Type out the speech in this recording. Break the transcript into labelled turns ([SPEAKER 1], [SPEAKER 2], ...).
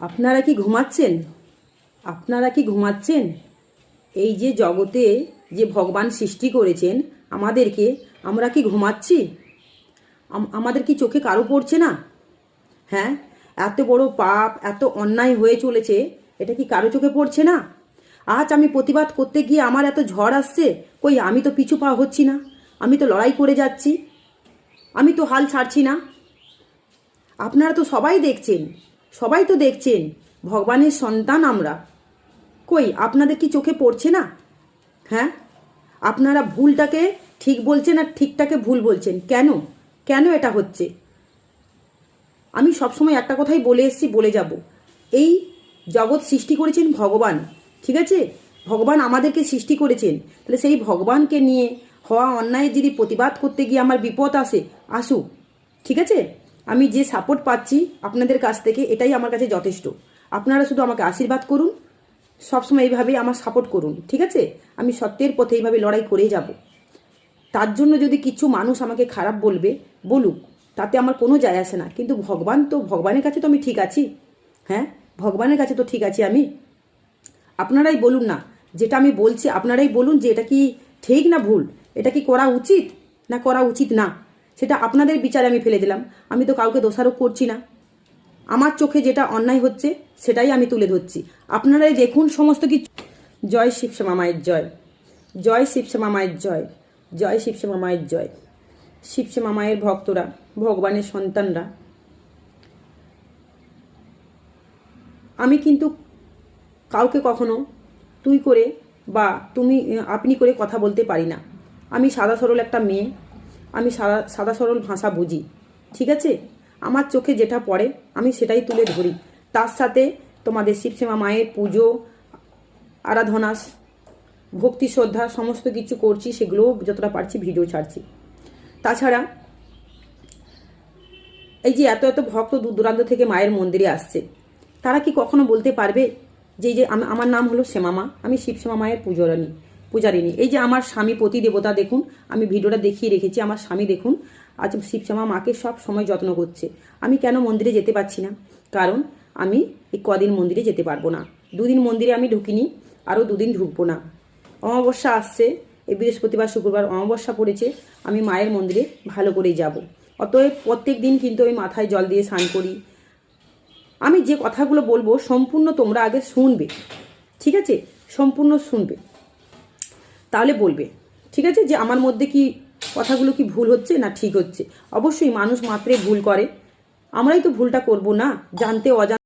[SPEAKER 1] আপনারা কি ঘুমাচ্ছেন? আপনারা কি ঘুমাচ্ছেন? এই যে জগতে যে ভগবান সৃষ্টি করেছেন, আমাদেরকে আমরা কি ঘুমাচ্ছি? আমাদের কি চোখে কারও পড়ছে না? হ্যাঁ? এত বড় পাপ, এত অন্যায় হয়ে চলেছে, এটা কি কারও চোখে পড়ছে না? আজ আমি প্রতিবাদ করতে গিয়ে আমার এত ঝড় আসছে, কই আমি তো পিছু পা হচ্ছি না? আমি তো লড়াই করে যাচ্ছি। আমি তো হাল ছাড়ছি না। আপনারা তো সবাই দেখছেন। সবাই তো দেখছেন, ভগবানের সন্তান আমরা। কই, আপনাদের কি চোখে পড়ছে না? হ্যাঁ? আপনারা ভুলটাকে ঠিক বলছেন আর ঠিকটাকে ভুল বলছেন। কেন? কেন এটা হচ্ছে? আমি সবসময় একটা কথাই বলে এসেছি, বলে যাব। এই জগৎ সৃষ্টি করেছেন ভগবান, ঠিক আছে? ভগবান আমাদেরকে সৃষ্টি করেছেন। তাহলে সেই ভগবানকে নিয়ে হওয়া অন্যায়ের যদি প্রতিবাদ করতে গিয়ে আমার বিপদ আসে, আসুক, ঠিক আছে? আমি যে সাপোর্ট পাচ্ছি আপনাদের কাছ থেকে, এটাই আমার কাছে যথেষ্ট। আপনারা শুধু আমাকে আশীর্বাদ করুন, সবসময় এইভাবেই আমার সাপোর্ট করুন, ঠিক আছে? আমি সত্যের পথে এইভাবে লড়াই করেই যাব। তার জন্য যদি কিছু মানুষ আমাকে খারাপ বলবে, বলুক, তাতে আমার কোনো যায় আসে না। কিন্তু ভগবান তো, ভগবানের কাছে তো আমি ঠিক আছি। হ্যাঁ? ভগবানের কাছে তো ঠিক আছি আমি। আপনারাই বলুন না, যেটা আমি বলছি আপনারাই বলুন যে এটা কি ঠিক না ভুল? এটা কি করা উচিত না করা উচিত না? সেটা আপনাদের বিচারে আমি ফেলে দিলাম। আমি তো কাউকে দোষারোপ করছি না। আমার চোখে যেটা অন্যায় হচ্ছে, সেটাই আমি তুলে ধরছি। আপনারাই দেখুন সমস্ত কিছু। জয় শিবশ্যামা মায়ের জয়। জয় শিবশ্যামা মায়ের জয়। জয় শিবশ্যামা মায়ের জয়। শিবশ্যামা মায়ের ভক্তরা, ভগবানের সন্তানরা। আমি কিন্তু কাউকে কখনো তুই করে বা তুমি আপনি করে কথা বলতে পারি না। আমি সাদা সরল একটা মেয়ে। আমি সাদা সাদা সরল ভাষা বুঝি, ঠিক আছে? আমার চোখে যেটা পড়ে, আমি সেটাই তুলে ধরি। তার সাথে তোমাদের শিবসীমা মায়ের পুজো, আরাধনা, ভক্তি শ্রদ্ধা, সমস্ত কিছু করছি, সেগুলোও যতটা পারছি ভিডিও ছাড়ছি। তাছাড়া এই যে এত এত ভক্ত দূর দূরান্ত থেকে মায়ের মন্দিরে আসছে, তারা কি কখনো বলতে পারবে যে যে আমার নাম হলো শ্যামামা আমি শিবশ্যামা মায়ের পূজারিনী? পূজারিনী এই যে আমার স্বামী প্রতি দেবতা দেখুন, আমি ভিডিওটা দেখিয়ে রেখেছি, আমার স্বামী দেখুন, আজ শিবশ্যামা মাকে সব সময় যত্ন করছে। আমি কেন মন্দিরে যেতে পারছি না? কারণ আমি এই কদিন মন্দিরে যেতে পারব না। দুদিন মন্দিরে আমি ঢুকিনি, আরও দুদিন ঢুকবো না। অমাবস্যা আসছে, এই বৃহস্পতিবার, শুক্রবার অমাবস্যা পড়েছে, আমি মায়ের মন্দিরে ভালো করেই যাব। অতএব প্রত্যেক দিন কিন্তু আমি মাথায় জল দিয়ে স্নান করি। আমি যে কথাগুলো বলব সম্পূর্ণ তোমরা আগে শুনবে, ঠিক আছে? সম্পূর্ণ শুনবে। তাহলে বলবে, ঠিক আছে? যে আমার মধ্যে কি কথাগুলো কি ভুল হচ্ছে না ঠিক হচ্ছে? অবশ্যই মানুষ মাত্রে ভুল করে। আমরাই তো ভুলটা করব না, জানতে অজান